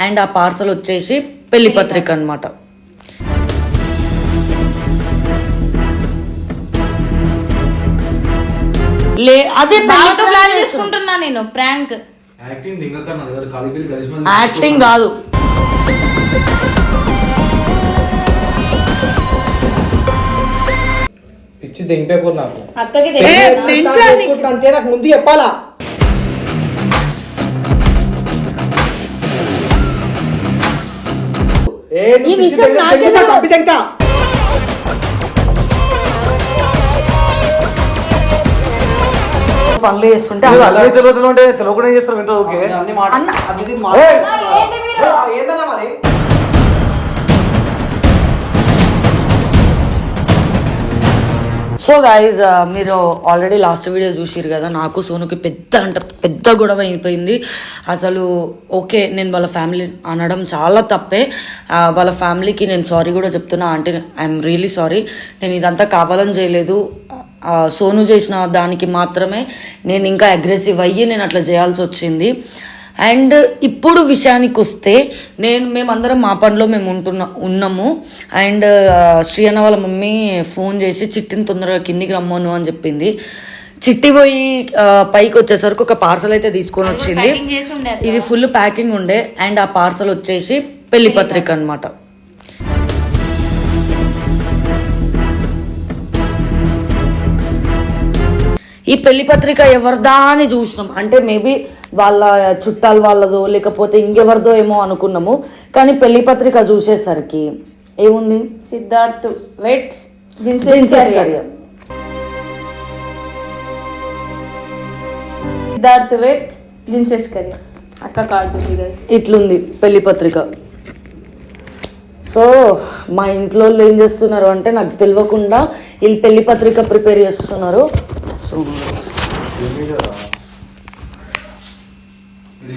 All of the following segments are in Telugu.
అండ్ ఆ పార్సల్ వచ్చేసి పెళ్ళి పత్రిక అనమాట లే అదే బావతో ప్లాన్ చేసుకుంటున్నా నేను ప్రాంక్. యాక్టింగ్ దింగక నా దగ్గర కాలికి వెళ్ళి కరిష్మా యాక్టింగ్ కాదు. పిచ్చి దింపేకూరు నాకు. అక్కకి ఏ, తెలియదు ఫ్రెండ్ అంతా ప్లానింగ్. చేసుకుంటా అంతే నాకు ముందు చెప్పాలా? ఈ విషయం నాకే. పనులు చేస్తుంటే మీరు తెలియదు అంటే తెలియకుండా ఏం చేస్తారు? వింటారు ఓకే అన్ని మాట- సో గైజ్ uh, మీరు ఆల్రెడీ లాస్ట్ వీడియో చూసిరు కదా నాకు సోనుకి పెద్ద అంటే పెద్ద గొడవ అయిపోయింది. అసలు ఓకే నేను వాళ్ళ ఫ్యామిలీ అనడం చాలా తప్పే. వాళ్ళ ఫ్యామిలీకి నేను సారీ కూడా చెప్తున్నా. అంటే ఐఎమ్ రియలీ సారీ నేను ఇదంతా కావాలని చేయలేదు. సోను చేసిన దానికి మాత్రమే నేను ఇంకా అగ్రెసివ్ అయ్యి నేను అట్లా చేయాల్సి వచ్చింది. అండ్ ఇప్పుడు విషయానికి వస్తే నేను మేమందరం మా పనిలో మేము ఉంటున్నా ఉన్నాము. అండ్ శ్రీ అన్న వాళ్ళ మమ్మీ ఫోన్ చేసి చిట్టిని తొందరగా కిందికి రమ్మను అని చెప్పింది. చిట్టి పోయి పైకి వచ్చేసరికి ఒక పార్సల్ అయితే తీసుకొని వచ్చింది. ఇది ఫుల్ ప్యాకింగ్ ఉండే. అండ్ ఆ పార్సల్ వచ్చేసి పెళ్ళి పత్రిక అనమాట ఈ పెళ్ళి పత్రిక ఎవరిదా అని చూసినాం? అంటే మేబీ వాళ్ళ చుట్టాల వాళ్ళదో లేకపోతే ఇంకెవరిదో ఏమో అనుకున్నాము. కానీ పెళ్ళి పత్రిక చూసేసరికి ఏముంది? Siddharth wed. Siddharth wed princess curry అక్క కార్డు ఉంది గైస్ ఇట్లుంది పెళ్ళి పత్రిక. సో మా ఇంట్లో వాళ్ళు ఏం చేస్తున్నారు అంటే నాకు తెలియకుండా వీళ్ళు పెళ్ళి పత్రిక ప్రిపేర్ చేస్తున్నారు. సో మీరు ఏం మీద తమాషా దించుర్రా మళ్ళా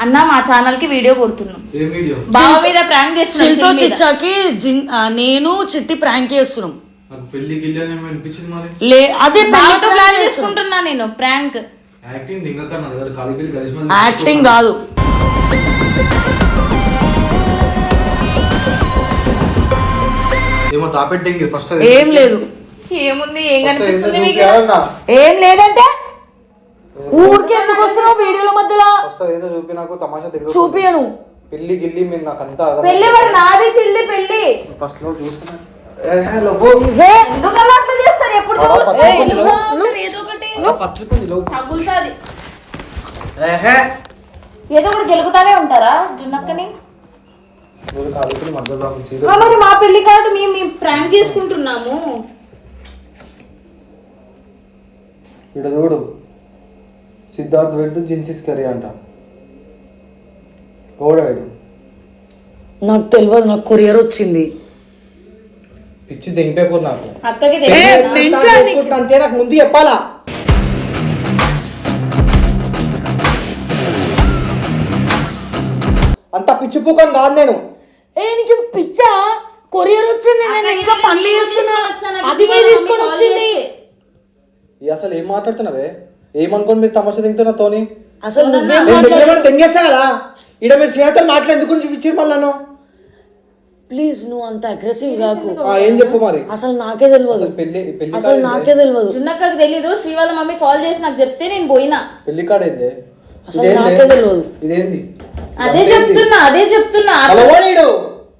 అన్న మా ఛానల్కి వీడియో కొడుతున్నాం. ఏం వీడియో? బావ మీద ప్రాంక్ చిల్తో చేస్తున్నాం చిచ్చాకి జిన్- ఆ, నేను చిట్టి ప్రాంక్ చేస్తున్నాం. నాకు పెళ్ళి గిల్లి అని ఏమో అనిపించింది మరి. లే అదే బావతో ప్లాన్ చేసుకుంటున్నా నేను ప్రాంక్. యాక్టింగ్ దింగక నా దగ్గర కాలికి వెళ్ళి కరిష్మా యాక్టింగ్ కాదు. ఏమో తాపెట్టింగ్ ఫస్ట్ ఏం లేదు. ఏముంది ఏం కనిపిస్తుంది మీకు? ఏం లేదంటే ఊరికి ఎందుకు వస్తున్నావు వీడియోల మధ్యలో? ఏదో చూపి నాకు తమాషా దింగ చూపియను. పిల్లి గిల్లి మీరు నాకు అంతా పెళ్ళి మరి నాది చిల్లి పెళ్ళి. ఫస్ట్లో చూస్తున్నా. ఏదో ఒకటి పచ్చిపోయింది లో తగులుతుంది. ఏహే ఏదో ఒకటి గెలుగుతానే ఉంటారా జున్నక్కని? మీరు మా పెళ్ళి కార్డు మేము మేము ప్రాంక్ చేసుకుంటున్నాము. ఇక్కడ చూడు. సిద్ధార్థ్ వెడ్ జిన్సిస్ కర్రీ అంట. ఓడాడు నాకు తెలియదు నాకు కొరియర్ వచ్చింది. పిచ్చి దింపేకూరు నాకు. అక్కకి తెలియదు అంతా నాకు ముందు చెప్పాలా? అంత పిచ్చి పూకని కాదు నేను. ఏ నీకు పిచ్చా? కొరియర్ వచ్చింది నేను ఇంకా పనులు నేను చేస్తున్నా. అది తీసుకొని వచ్చింది. ఈ అసలు ఏం మాట్లాడుతున్నావే? ఏమనుకోని మీరు తమాషా తింటున్నా తోని? అసలు నువ్వేం నేను మాట్లాడు దగ్గర తెంగేస్తా కదా ఇక్కడ మీరు స్నేహితులు మాటలు ఎందుకు చూపించారు మళ్ళీ నన్ను? ప్లీజ్ నువ్వు అంత అగ్రెసివ్ కాకు. ఆ, ఏం చెప్పు మరి? అసలు నాకే తెలియదు అసలు పెళ్ళి పెళ్ళి అసలు నాకే తెలియదు జున్నక్కకి తెలీదు శ్రీ వాళ్ళ మమ్మీ కాల్ చేసి నాకు చెప్తే నేను పోయినా. పెళ్ళి కాడ ఏంది అసలు ఇదేంది? నాకే తెలియదు. ఇదేంది? అదే చెప్తున్నా అదే చెప్తున్నా. అలవాడు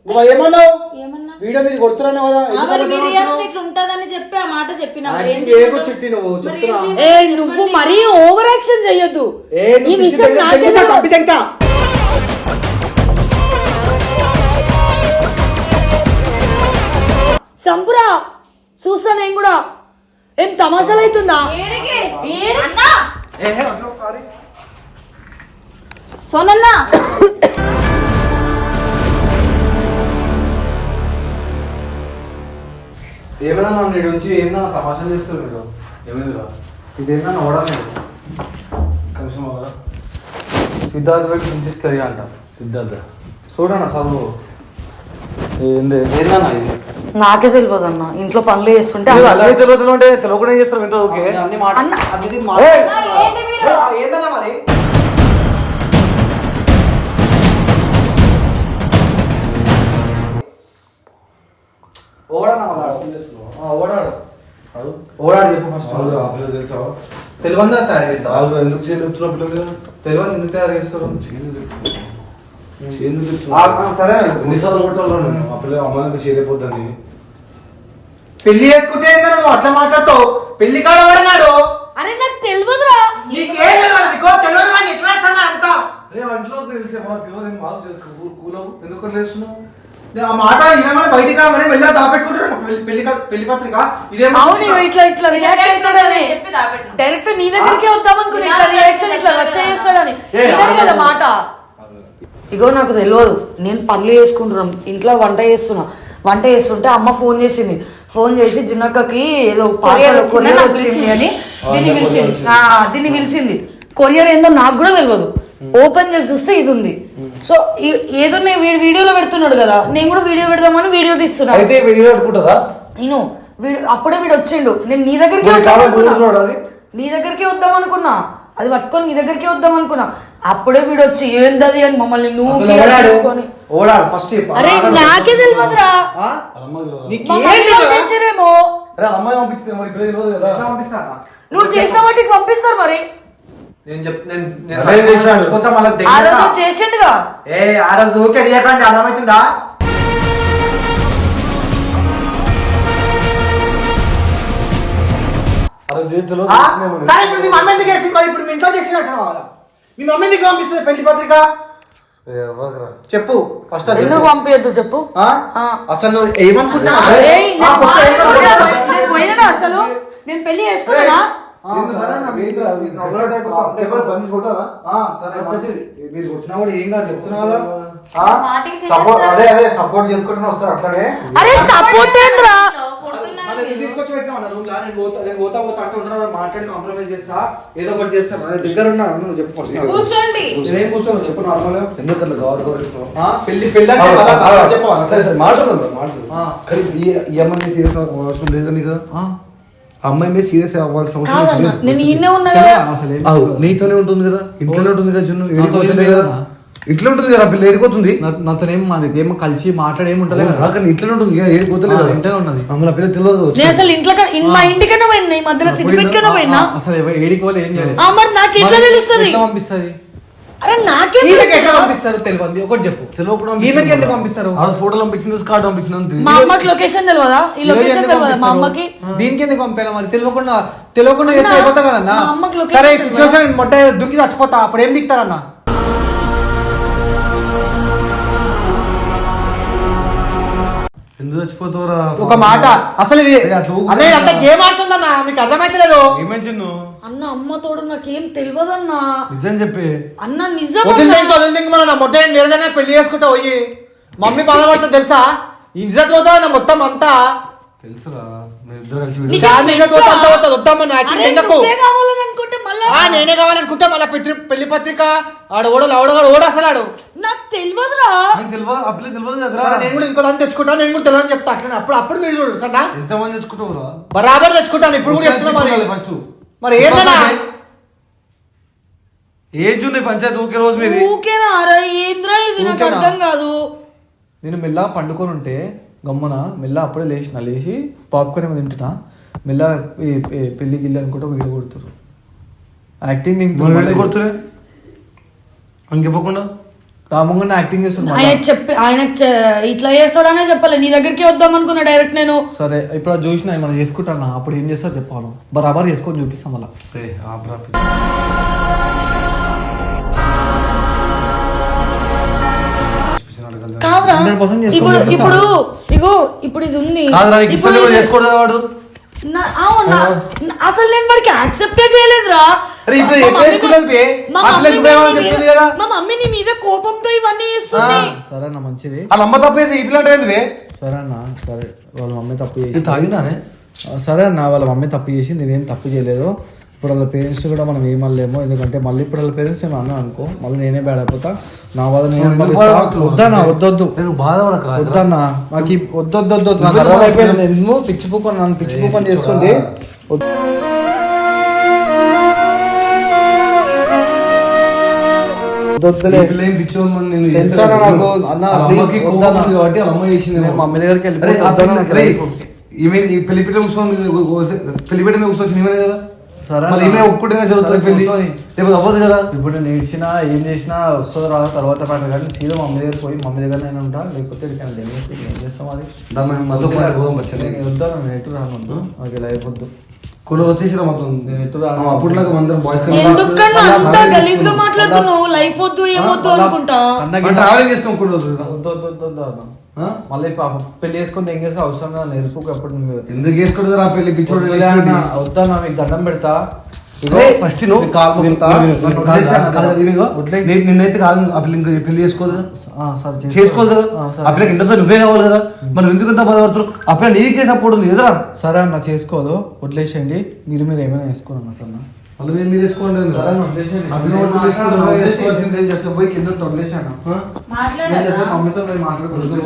నువ్వు ఏమన్నావు? ఏమన్నా? వీడియో మీద కొడుతున్నావు కదా చెప్పి ఆ మాట చెప్పిన? చిట్టి నువ్వు చెప్తున్నా. ఏం నువ్వు మరీ ఓవర్ యాక్షన్ చెయ్యొద్దు ఈ విషయం నాకే తెంగుతా. సంపురా చూస్తా నేను కూడా. ఏం తమాషాలు అవుతుందా. సోనన్నా! ఏమైనా నేను నుంచి ఏమైనా తమాషా చేస్తారు మీరు? ఏమైందిరా? ఇదేమైనా ఓడాలేదు కలిసి మొదల సిద్ధార్థ వైపు చింతిస్తారు అంట. సిద్ధార్థ? చూడన్నా చదువు? ఏంది? ఏందన్నా ఇది? నాకే తెలియదు అన్న ఇంట్లో పనులు చేస్తుంటే అలాగే తెలియదు అంటే తెలవకుండా చేస్తారు? వింటారు ఓకే అన్ని మాట అది మాట ఏందన్నా మరి? ఓడన్నా మళ్ళీ? ఓడాడు. ఓడాడు చెప్పు ఫస్ట్ అవును, ఆ పిల్ల తెలుసా? తెలివందా తయారు చేస్తావా అవును, ఎందుకు చేయని చెప్తున్నావు పిల్ల మీద? తెలివని ఎందుకు తయారు చేస్తారు? సరే ఎన్నిసార్లు కొట్టాలి నేను? ఆ పిల్ల అమ్మాయిని చేయలేకపోద్దని పెళ్ళి చేసుకుంటే నువ్వు అట్లా మాట్లాడతావు? పెళ్ళి కాడ ఎవరన్నాడు అరే నాకు తెలియదురా. నీకేం తెలియదు? నీకో తెలియదు వాడిని ఎట్లా అంతా. అరే వంటలో తెలిసే తెలియదు ఏం. కూ- కూలవు. ఎందుకు లేస్తున్నావు ఆ మాట ఏమైనా బయటికి రాగానే వెళ్ళా దాపెట్టుకుంటారు. పెళ్ళి కా- పెళ్ళి పత్రిక. ఇదేమో అవును ఇగో ఇట్లా ఇట్లా రియాక్ట్ అవుతాడని. డైరెక్ట్ నీ దగ్గరికి వద్దాం అనుకుని ఇట్లా రియాక్షన్ ఇట్లా వచ్చే చేస్తాడని. వినడు కదా మాట. ఇగో నాకు తెలియదు నేను పనులు చేసుకుంటున్నాం ఇంట్లో వంట చేస్తున్నా. వంట చేస్తుంటే అమ్మ ఫోన్ చేసింది. ఫోన్ చేసి జున్నక్కకి ఏదో పార్సల్ కొరియర్ వచ్చింది? అని దీన్ని పిలిచింది. దీన్ని పిలిచింది. కొరియర్ ఏందో నాకు కూడా తెలియదు ఓపెన్ చేసి చూస్తే ఇది ఉంది. సో ఏదో నేను వీడి వీడియోలో పెడుతున్నాడు కదా. నేను కూడా వీడియో పెడదామని వీడియో తీస్తున్నా. అయితే వీడియో పెట్టుకుంటుందా? నేను వీడు అప్పుడే వీడు వచ్చిండు. నేను నీ దగ్గరికి వద్దాం? నీ దగ్గరికి వద్దాం అనుకున్నా. అది పట్టుకొని నీ దగ్గరికి వద్దాం అనుకున్నా. అప్పుడే వీడు వచ్చి ఏందది? అని మమ్మల్ని నువ్వు ఫస్ట్ చెప్పు. అరే నాకే తెలియదురా? చేసిరేమో? నువ్వు చేసిన వాటికి పంపిస్తారు మరి? నేను ఏ ఆ రోజు ఊరికే తీయకండి అర్థమవుతుందా. సరే ఇప్పుడు మీ మమ్మీ ఎందుకు చేసింది మరి ఇప్పుడు మీ ఇంట్లో చేసినట్టు మీ మమ్మీ ఎందుకు పంపిస్తుంది పెళ్ళి పత్రిక ఏ, అవ్వకురా. చెప్పు ఫస్ట్ అది ఎందుకు చెప్పు. పంపించద్దు చెప్పు ఆ? ఆ. అసలు నువ్వు ఏమనుకుంటున్నావు ఏయ్, ఆ, నేను కొత్త ఏం కాదు. మాట్లాడుతున్నా, నేను పోయినా అసలు నేను పెళ్ళి చేసుకున్నా మీరు కొట్టినా కూడా ఏం కాదు చెప్తున్నా కదా. సపోర్ట్. అదే అదే సపోర్ట్ చేసుకుంటూనే వస్తారు అట్లనే. అరే సపోర్ట్ ఏంద్రా? తీసుకొచ్చి పెట్టినావు? అన్న రూమ్ లా నేను పోతా నేను పోతా పోతా అంటూ ఉంటాను మాట్లాడి కాంప్రమైజ్ చేస్తా ఏదో ఒకటి చేస్తా. నా దగ్గర ఉన్నా నువ్వు చెప్పు. కూర్చోండి. నేనేం కూర్చోను చెప్పు నార్మల్ ఎందుకు అట్లా? ఆ పెళ్ళి పెళ్ళి అంటే కదా, ఆ, కదా, చెప్పు. అన్న. సరే సరే మాట్లాడదాం రా, మాట్లాడదాం. ఆ. కానీ ఈ ఈ అమ్మాయి మీద సీరియస్ అవసరం లేదు నీకు? అమ్మాయి మీద సీరియస్ అవ్వాల్సిన అవసరం కాదన్న లేదు. నేను ఈయనే ఉన్నా కదా అవు, నీతోనే ఉంటుంది కదా ఇంట్లోనే ఉంటుంది కదా జున్ను ఏడిపోతుంది ఏం కదా. ఇంట్లో ఉంటుంది కదా పిల్ల ఏడిపోతుంది? నాతో ఏం మాది ఏమో కలిసి మాట్లాడేం ఉంటలే కదా. కానీ ఇంట్లోనే ఉంటుంది కదా ఏడిపోతలే ఆ, కదా. ఇంట్లోనే ఉన్నది. అమ్మ నా పిల్ల తెలియదు నేను అసలు ఇంట్లో మా ఇంటికన్నా పోయినా ఈ మధ్యలో సిద్దిపేటకన్నా పోయినా? ఆ, అసలు ఎవ- ఏడికి పోలే ఏం మరి నాకు ఎట్లా తెలుస్తుంది? ఎట్లా పంపిస్తుంది? అరే నాకేం ఈమెకి? ఎట్లా పంపిస్తారు తెలియదు? ఒకటి చెప్పు. తెలియకుండా ఈమెకి ఎందుకు పంపిస్తారు? ఆ రోజు ఫోటోలు పంపించింది కార్డు పంపించింది మా అమ్మకి లొకేషన్ తెలియదా ఈ లొకేషన్ ఎందుకు తెలియదా మా పంపిస్తారు? అమ్మకి? దీనికి ఎందుకు పంపారా మరి? తెలియకుండా తెలియకుండా చేస్తే అయిపోతా కదన్నా? సరే? సిచ్యువేషన్ మొట్ట దుక్కి చచ్చిపోతా. అప్పుడు ఏం బిక్తారన్నా ఎందుకు చచ్చిపోతావురా? ఒక మాట. అసలు ఇది. అదే అంత గేమ్ ఆడుతుందన్నా. మీకు అర్థమైతలేదు. చిన్ను? అన్న అమ్మ తోడు నాకేం తెలియదన్నా నిజం చెప్పి. అన్న నిజం. వదిలితే మన నా మొట్ట వేరేదైనా పెళ్ళి చేసుకుంటా పోయి. మమ్మీ బాధపడుతుంది తెలుసా? ఇజ్జత్ పోతా నా మొత్తం అంతా. తెలుసురా నేనే కావాలనుకుంటా మళ్ళీ పెళ్ళి పెళ్ళి పత్రిక ఆడ ఓడలు ఆడగాడు ఓడ అసలు ఆడు. నాకు తెలియదురా తెలియదు తెలియదు నేను కూడా ఇంకో దాన్ని తెచ్చుకుంటా నేను కూడా తెలియని చెప్తా. అట్లా అప్పుడు అప్పుడు మీరు చూడు సన్నా ఎంతమంది తెచ్చుకుంటావురా? బరాబర్ తెచ్చుకుంటాను ఇప్పుడు కూడా చెప్తున్నా మరి. ఫస్ట్ మరి ఏంటన్నా ఏజ్ ఉన్నాయి పంచాయతీ ఊకే రోజు మీది. ఊకేనా? అరే ఏంద్రా ఇది? నాకు ఊకేనా? అర్థం కాదు. నేను మెల్ల పండుకొని ఉంటే గమ్మున మెల్ల అప్పుడే లేచిన లేచి పాప్కార్న్ ఏమో తింటున్నా. మెల్ల ఈ- ఈ పెళ్ళి గిల్లి అనుకుంటా వీడియో కొడుతారు. యాక్టింగ్ కొడుతురే? అంకెప్పకుండా రామంగా యాక్టింగ్ చేస్తున్నా ఆయన చెప్పి ఆయన చె- ఇట్లా చేస్తాడనే చెప్పలే. నీ దగ్గరికి వద్దాం అనుకున్నా డైరెక్ట్ నేను. సరే ఇప్పుడు చూసిన మనం చేసుకుంటాను? అప్పుడు ఏం చేస్తా చెప్పాను బరాబర్ చేసుకొని చూపిస్తాం మళ్ళా. కాదురా. 100% చేసుకో, ఇప్పుడు. ఇప్పుడు ఇగో ఇప్పుడు ఇది ఉంది. ఇప్పుడు చేసుకోడు వాడు. అవునా? అసలు నేను వాడికి యాక్సెప్టే చేయలేదురా. మా మమ్మీ నీ మీద- చెప్తుంది కదా? మా మమ్మీ నీ మీద కోపంతో ఇవన్నీ చేస్తుంది. సరే అన్న మంచిది. వాళ్ళ అమ్మ తప్పేసి ఏంది బే? సరే అన్న సరే. వాళ్ళ మమ్మీ తప్పు చేసి తాగినానే సరే అన్న వాళ్ళ మమ్మీ తప్పు చేసి నేనేం తప్పు చేయలేదు. ఇప్పుడు వాళ్ళ పేరెంట్స్ కూడా మనం ఏమనలేము ఎందుకంటే మళ్ళీ ఇప్పుడు వాళ్ళ పేరెంట్స్ ఏమన్నా అన్నా అనుకో మళ్ళీ నేనే బ్యాడ్ అయిపోతా నా బాధ నేను? వద్దన్నా వద్దొద్దు నేను బాధపడకరా వద్దన్నా నాకు వద్దొద్దొద్దు నాకు అర్థమైపోయింది నేను పిచ్చి పూకొని నన్ను చేస్తుంది నేను తెలుసా. నాకు? అన్న, వాళ్ళ. ఉంది కాబట్టి వాళ్ళ అమ్మ చేసింది నేను మమ్మీ దగ్గరికి పీట కూర్చొని కదా సరే ఈమె పెళ్ళి కూర్చోని. లేకపోతే అవ్వదు కదా? ఇప్పుడు నేను ఏడ్చినా ఏం చేసినా వస్తుందో రాదో. తర్వాత పాట కానీ సీదా మమ్మీ దగ్గర పోయి మమ్మీ దగ్గర నేను ఉంటా. లేకపోతే ఇక్కడ ఏం చేస్తాం? అది వద్దాను నేను ఎటు రాను నాకు ఇలా అయిపోద్దు. కొన్ని వచ్చేసిన మొత్తం. నేను ఎటు రాను. అప్పటిలాగా అందరం బాయ్స్ అంత గలీజ్గా మాట్లాడుతున్నావు? లైఫ్ వద్దు ఏమొద్దు అనుకుంటా? ట్రావెలింగ్ చేస్తాం. వద్దు, వద్దు, వద్దు? మళ్ళీ పాప పెళ్ళి చేసుకుంటే ఏం చేస్తే అవసరం నేర్పుకు ఎప్పుడు నువ్వు ఎందుకు వేసుకోలేదు రా పెళ్ళి? పిచ్చోడు అన్న, వద్దన్నా మీకు దండం పెడతా. ఫస్ట్ అన్న. నిన్నైతే కాదు ఆ పిల్ల ఇంకా పెళ్ళి చేసుకోదు. కదా ఆ. చేసుకోదు కదా. ఆ. ఆ పిల్లకి ఇంట్లో నువ్వే కావాలి కదా. మనం ఎందుకు ఇంత బాధపడుతున్నావు ఆ పిల్ల నీకే సపోర్ట్ ఉంది ఎదురా? సరే అన్న చేసుకోదు. వదిలేసేయండి. మీరు మీరు ఏమైనా వేసుకోండి అసలు మళ్ళీ మీరు మీరు వేసుకోండి పోయి కింద వదిలేసాను నేను చేస్తా, మమ్మీతో నేను మాట్లాడుకుంటూ.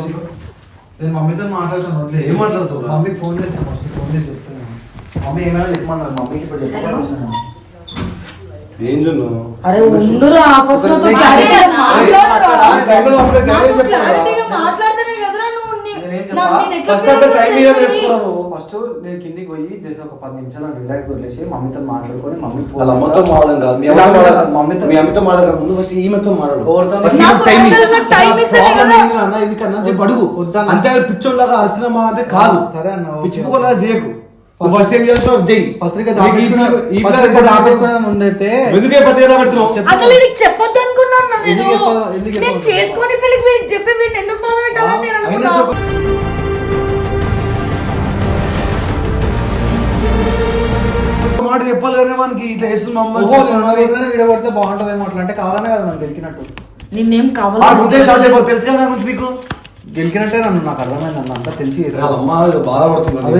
నేను మమ్మీతో మాట్లాడతాను వదిలే ఏం మాట్లాడుతావు? మమ్మీకి ఫోన్ చేస్తాను ఫస్ట్ ఫోన్ చేసి చెప్తాను మమ్మీ ఏమైనా చెప్పమన్నారు మమ్మీకి ఇప్పుడు వచ్చాను ఏం అరే ఉండురా నేను క్లారిటీగా ఫస్ట్ టైం. ఫస్ట్ నేను కిందికి పోయి జస్ట్ ఒక పది నిమిషాలు రిలాక్స్ వదిలేసి మమ్మీతో మాట్లాడుకొని మమ్మీ వాళ్ళ అమ్మతో మాడడం కాదు. మీ ఇలా అమ్మతో మమ్మీతో మీ అమ్మతో మాడడం ముందు ఫస్ట్ ఈమెతో మాడడం ఎందుకన్నా? చెప్పి అడుగు. అంతే పిచ్చోళ్ళగా అరిసినమా అంటే కాదు. సరే అన్న. పిచ్చిపోలా చేయకు. ఫస్ట్ ఏం చేస్తావు? చెయ్యి. పత్రిక ఉండైతే ఎందుకే దాపెడుతున్నావు చెప్పు. అసలు వీడికి చెప్పొద్దు అనుకున్నాను నా నేను. ఎందుకు చెప్ప- ఎందుకు నేను చెప్పొద్దు? చేసుకొని పెళ్ళికి వీడికి చెప్పి వీడిని ఎందుకు బాధ పెట్టాలని నేను అయినా మాట చెప్పాలి కానీ వానికి ఇట్లా వేస్తుంది మా అమ్మ చూస్తుంది. వీడియో కొడితే బాగుంటుందేమో అట్లా అంటే కావాలనే కదా నన్ను గెలికినట్టు నిన్నేం కావాలి తెలుసు కదా గురించి మీకు? గెలికినట్టే నన్ను నాకు అర్థమైంది అన్న అంతా తెలిసి అమ్మ అదే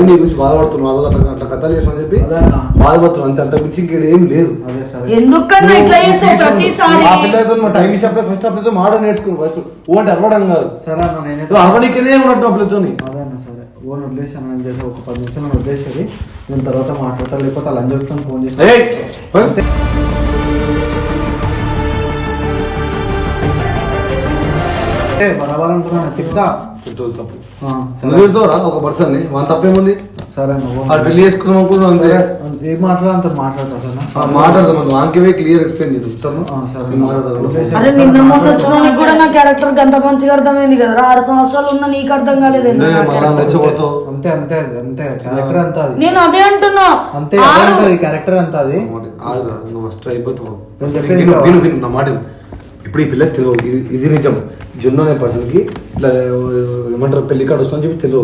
నీ గురించి బాధపడుతున్నాడు అట్లా అట్లా కథలు చేసామని చెప్పి అదే. బాధపడుతున్నాడు. అంతే అంత మించి ఇంకేం ఏం లేదు. అదే సరే. ఎందుకన్నా ఇట్లా చేస్తావు ప్రతిసారి? ఆ పిల్లలతో మా టైం ఇచ్చినప్పుడు ఫస్ట్ పిల్లతో మాట నేర్చుకుని. ఫస్ట్ ఓ అంటే అరవడం కాదు. సరే అన్న నేనే ఉన్నట్టు ఆ పిల్లతో ఓన్ వదిలేసాను నేను చేసి ఒక పది నిమిషాలు వదిలేసేది. నేను తర్వాత మాట్లాడతా లేకపోతే అలా అని చెప్తాను ఫోన్ చేసి ఏ, బరాబర్ అంటున్నాను తిప్పుతా తప్పు ఒక పర్సన్ని వాళ్ళ తప్పేముంది? సరే. వాడు పెళ్ళి చేసుకున్నాం అనుకున్నాం అంతే. ఏం మాట్లాడతా? ఆ, మాట్లాడదాం వాంకివే క్లియర్ ఎక్స్ప్లెయిన్ చేద్దాం. సరే? అరే నిన్న మొన్న వచ్చిన వాళ్ళకి కూడా నా క్యారెక్టర్ అంత మంచిగా అర్థమైంది కదా ఆరు సంవత్సరాలు ఉన్నా నీకు అర్థం కాలేదు అంతే అంతే అంతే. క్యారెక్టర్ అంతా అది. నేను అదే అంటున్నా. అంతే క్యారెక్టర్ అంతా అది. నువ్వు ఫస్ట్ అయిపోతావు. విను నా మాట. ఇప్పుడు ఈ ఇది ఇది నిజం. జున్ను అనే పర్సన్కి ఇట్లా ఏమంటారు పెళ్ళి కార్డు వస్తుందని చెప్పి తెలియదు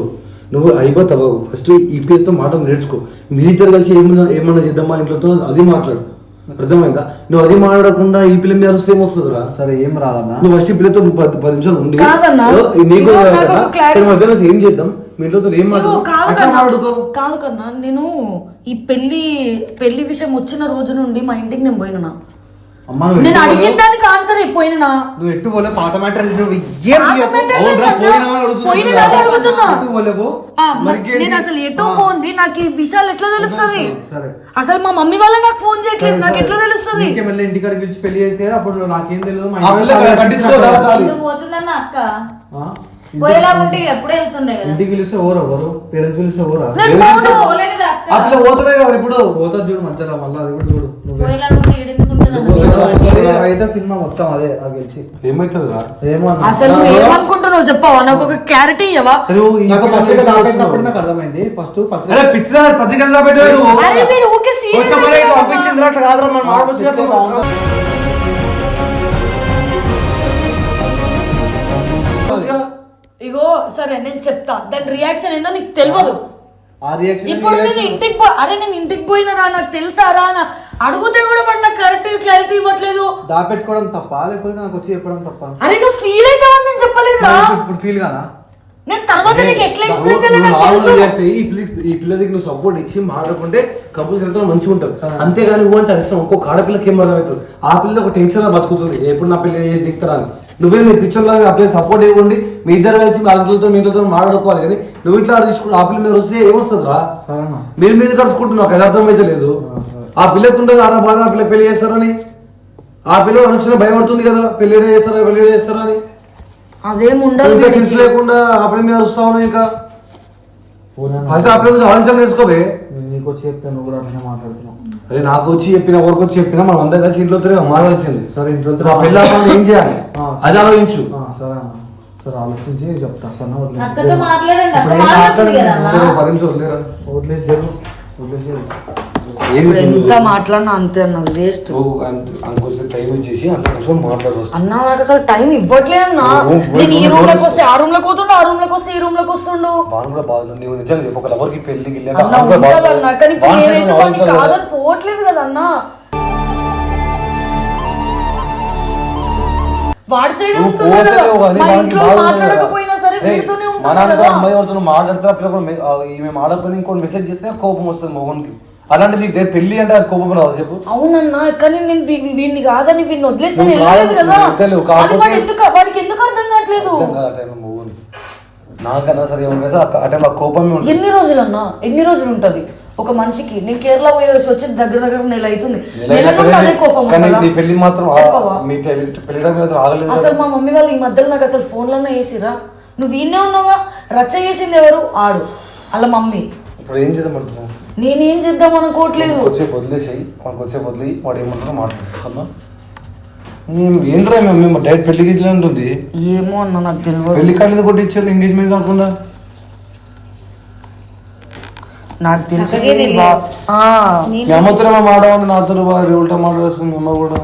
నువ్వు అయిపోతావు ఫస్ట్ ఈ పిల్లతో మాట నేర్చుకో. మీ ఇద్దరు కలిసి ఏమన్నా ఏమన్నా చేద్దామా ఇంట్లో అది మాట్లాడు. అర్థమైందా? నువ్వు అది మాట్లాడకుండా ఈ పిల్ల మీద వస్తే ఏమొస్తుందిరా? సరే ఏం రాదన్నా? నువ్వు ఫస్ట్ ఈ పిల్లతో పది పది నిమిషాలు ఉండి. నీకు సరే మధ్యలో ఏం చేద్దాం? మీ ఇంట్లో ఏం కాదు కన్నా మాట్లాడుకో. కాదు కన్నా నేను ఈ పెళ్ళి పెళ్ళి విషయం వచ్చిన రోజు నుండి మా ఇంటికి నేను పోయినా నేను అడిగిన? దానికి ఆన్సర్ అయిపోయినా నువ్వు ఎట్టు పోలే పాత మ్యాటర్ నువ్వు ఏం? నేను అసలు ఎటో పోంది? నాకు ఈ విషయాలు ఎట్లా తెలుస్తుంది? అసలు మా మమ్మీ వాళ్ళ నాకు ఫోన్ చేయట్లేదు. నాకు ఎట్లా తెలుస్తుంది? ఇంటికాడికి పిలిచి పెళ్ళి చేస్తే అప్పుడు నాకేం తెలియదు పోతుందన్న అక్క. ఆ? పోయేలాగుంటే ఎప్పుడే వెళ్తుండే కదా? ఇంటికి పిలిస్తే ఓరు ఎవరు పేరెంట్స్ పిలిస్తే ఓరా. పోలే కదా ఇప్పుడు. పోతా చూడు మధ్యలో మళ్ళీ అది కూడా చూడు నువ్వే. అయితే సినిమా మొత్తం అదే ఏమైతుంది రా ఏమో. అసలు నువ్వు ఏమనుకుంటున్నావు చెప్పావా నాకు ఒక క్లారిటీ ఇవ్వవా నువ్వు ఈ నాకు పిల్ల పత్రిక మీద దాపెట్టినప్పుడు వస్తున్నావు. నాకు అర్థమైంది ఫస్ట్ పత్రిక. అరే వీడు అట్లా కాదురా, మనం. తెలుసుగా? ఇగో సరే నేను చెప్తా దాని రియాక్షన్ ఏందో నీకు తెలియదు ఆ రియాక్షన్ ఇప్పుడు నేను ఇంటికి పో అరే నేను ఇంటికి పోయినరా నాకు తెలుసా రా నా అడిగితే కూడా వాడు నాకు కరెక్ట్ క్లారిటీ ఇవ్వట్లేదు. దాపెట్టుకోవడం తప్ప? లేకపోతే నాకు వచ్చి చెప్పడం తప్ప? అరే నువ్వు ఫీల్ అవుతావని నేను చెప్పలేదురా ఇప్పుడు- ఇప్పుడు ఫీల్ గానా నేను తర్వాత నీకు ఎట్లా ఎక్స్ప్లెయిన్ చేయాలి ఈ పిల్ల- ఈ పిల్లకి నువ్వు సపోర్ట్ ఇచ్చి మాట్లాడుకుంటే కపుల్స్ ఎంతో మంచిగా ఉంటారు. అంతేగాని నువ్వు అంటే ఇష్టం ఒక్కొక్క ఆడపిల్లకి ఏం అర్థమవుతుంది? ఆ పిల్ల ఒక టెన్షన్ బతుకుతుంది. ఎప్పుడు నా పిల్ల ఏది దిగుతారా అని. నువ్వే నీ పిక్చర్ లాగా ఆ పిల్లకి సపోర్ట్ ఇవ్వండి. మీ ఇద్దరు కలిసి మీ ఇంట్లో మీ ఇంట్లో మాట్లాడుకోవాలి కానీ నువ్వు ఇట్లా తీసుకుంటూ ఆ పిల్ల మీద వస్తే ఏమొస్తుంది రా సరేనా. మీరు మీద కలుసుకుంటున్నావు నాకు అది అర్థమైతే లేదు. ఆ పిల్లకు ఉండదు ఆరా బాధ ఆ పిల్లకి పెళ్ళి చేస్తారని. ఆ పిల్ల అనుక్షణ భయపడుతుంది కదా పెళ్ళి చేస్తారా పెళ్ళి చేస్తారా అని. అదేం ఉండదు ఇంకా సెన్స్ వీడికి. లేకుండా ఆ పిల్ల మీద వస్తా ఉన్నాయి ఇంకా? ఫస్ట్ కొంచెం ఆలోచించడం నేర్చుకోవే నేను నీకు వచ్చి చెప్తే నువ్వు కూడా అట్లనే మాట్లాడుతున్నావు. అరే నాకు వచ్చి చెప్పిన ఎవరికి వచ్చి చెప్పినా మనం అందరం కలిసి ఇంట్లో తిరిగి మారాల్సింది సరే ఇంట్లో పెళ్ళి ఏం చేయాలి? ఆ, అది ఆలోచించు. ఆ, సరే అన్న. ఆలోచించి చెప్తా. సన్న వదిలేదు అక్కతో మాట్లాడండి అక్క ఇప్పుడు ఏం మాట్లాడుతుంది కదా మాట్లాడను. అన్న. సరే పది నిమిషాలు వదిలేరా? వదిలేదు జరుగు. వదిలేదు ఏం ఇప్పుడు ఎంత? మాట్లాడినా అంతే అన్న వేస్ట్. నువ్వు అంత- అంకొంచెం టైం ఇచ్చేసి అంత కూర్చొని మాట్లాడవచ్చు అన్న నాకు అసలు టైం ఇవ్వట్లేదు అన్న. నేను ఈ రూమ్లోకి వస్తే ఆ రూమ్లోకి పోతుండు ఆ రూమ్లోకి వస్తే ఈ రూమ్లోకి వస్తుండు. వాను కూడా బాధ నీవు నిజంగా చెప్పు ఒక లవర్కి పెళ్ళికి వెళ్ళి అన్న ఉండాలన్న కానీ ఇప్పుడు నేనైతే వాడిని కాదని పోవట్లేదు కదా అన్న. వాడి సైడ్ ఇంట్లో మాట్లాడకపోయినా సరే వీడితోనే కదా. అమ్మాయి ఎవరితో మాట్లాడితే అప్పుడు కూడా మె- ఆ, ఈమె మాట్లాడిపోయిన ఇంకోటి మెసేజ్ చేస్తే కోపం వస్తుంది మొగన్కి అలాంటి నీకు రేపు పెళ్ళి అంటే కోపం రాదు చెప్పు? అవునన్నా కానీ నేను వీడిని కాదని వీడిని వదిలేసి ఎందుకు వాడికి ఎందుకు అర్థం కావట్లేదు? నాకన్నా సరే ఆ ఉంటుంది ఎన్ని రోజులన్నా ఎన్ని రోజులు ఉంటది? ఒక మనిషికి. నేను కేరళ పోయేసి వచ్చి దగ్గర దగ్గర నెల అవుతుంది. నెల నుండి అదే కోపం పెళ్ళి మాత్రం? మీ పెళ్ళి పెళ్ళి ఆగలేదు అసలు. మా మమ్మీ వాళ్ళు ఈ మధ్యలో నాకు అసలు ఫోన్లోనే వేసిరా నువ్వు ఈయనే ఉన్నావుగా? రచ్చ చేసింది ఎవరు? ఆడు. అలా మమ్మీ. ఇప్పుడు ఏం చేద్దామంటున్నావు నేనేం చేద్దాం అనుకోవట్లేదు. వచ్చే వదిలేసాయి మనకు వచ్చే వదిలి వాడు ఏమంటారో మాట్లాడుతున్నా ఏంద్రా మేము డైరెక్ట్ పెళ్ళికి ఇట్లా ఉంటుంది. ఏమో అన్న నాకు తెలియదు పెళ్ళి కాలేదు కొట్టించారు ఎంగేజ్మెంట్ కాకుండా. నాకు తెలిసి నాకే తెలియదు. ఆ, మీ అమ్మతో మాడవని నాతో వారి ఉల్టా మాట్లాడుతుంది అమ్మ కూడా.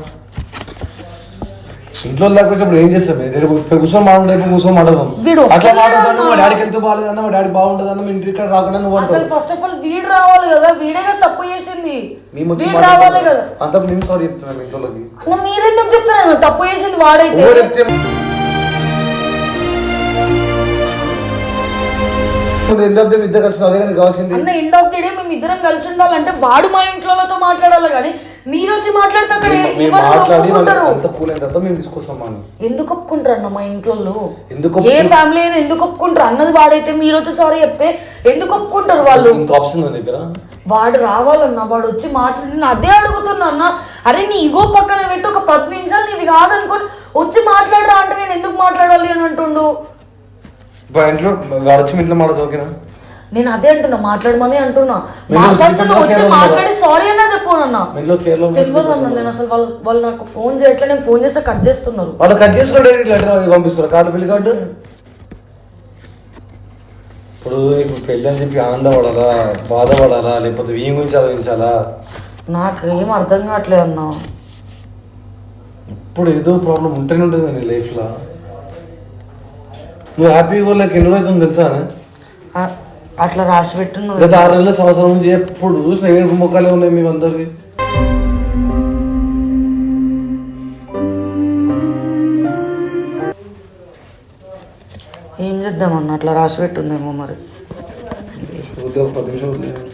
ఇంట్లో లేకపోతే ఇప్పుడు ఏం చేస్తాం రేపు కూర్చొని మాట్లాడే కూర్చొని మాట్లాడదాం అట్లా వస్తలేడు మాట్లాడదాం అన్న. మా డాడీకి ఎంత బాగాలేదన్న మా డాడీ బాగుంటుందన్న మీ ఇంటికి ఇక్కడ రాకుండా నువ్వు అసలు ఫస్ట్ ఆఫ్ ఆల్ వీడు రావాలి కదా వీడే కదా తప్పు చేసింది. మేము రావాలి. కదా. అంతా మేము సారీ చెప్తున్నాం ఇంట్లోకి మీరెందుకు చెప్తున్నారు? తప్పు చేసింది వాడైతే. చెప్తే ఎండ్ ఆఫ్ ద ఇద్దరు కలిసి అదే కానీ కావాల్సింది. అన్న ఎండ్ ఆఫ్ ది డే మేము ఇద్దరం కలిసి ఉండాలంటే వాడు మా ఇంట్లోతో మాట్లాడాలి కానీ మీరు వచ్చి మాట్లాడితే అక్కడ మేము- మేము ఎవరు మాట్లాడి ఒప్పుకుంటారు? అంత కూల్ అయిన తర్వాత మేము తీసుకొస్తాం మనం ఎందుకు ఒప్పుకుంటారు అన్న మా ఇంట్లో ఎందుకు ఏ ఫ్యామిలీ అయినా ఎందుకు ఒప్పుకుంటారు? అన్నది వాడైతే మీరు వచ్చి సారీ చెప్తే ఎందుకు ఒప్పుకుంటారు వాళ్ళు? ఇంకా ఆప్షన్ దగ్గర. వాడు రావాలన్న వాడు వచ్చి మాట్లాడి నేను అదే అడుగుతున్నా అన్న. అరే నీ ఈగో పక్కన పెట్టి ఒక పది నిమిషాలు నీది కాదనుకొని వచ్చి మాట్లాడరా అంటే నేను ఎందుకు మాట్లాడాలి అని అంటుండు? ఇప్పుడు ఇంట్లో ఇంట్లో ఓకేనా? నేను అదే అంటున్నా మాట్లాడమని అంటున్నా. ఫస్ట్ నువ్వు వచ్చి మాట్లాడి సారీ అన్నా తెలియదు అన్న నేను అసలు వాళ్ళు వాళ్ళు నాకు ఫోన్ చేయట్లే నేను ఫోన్ చేస్తే కట్ చేస్తున్నారు. వాళ్ళు కట్ లెటర్ పంపిస్తారు కార్డు? కార్డు ఇప్పుడు ఇప్పుడు పెళ్ళి అని చెప్పి ఆనందపడాలా బాధపడాలా లేకపోతే వీం గురించి ఆలోచించాలా? నాకు ఏం అర్థం కావట్లేదు అన్న. ఇప్పుడు ఏదో ప్రాబ్లం ఉంటేనే ఉంటుంది నీ లైఫ్లో నువ్వు హ్యాపీగా లైక్ ఎన్ని రోజులు తెలుసా? అట్లా రాసి పెట్టున్నది గత ఆరు నెలల సంవత్సరం నుంచి ఎప్పుడు చూసిన ఏడు ముఖాలే ఉన్నాయి మీ అందరికి ఏం చేద్దామన్న అట్లా రాసి పెట్టుందేమో మరి పది నిమిషాలు.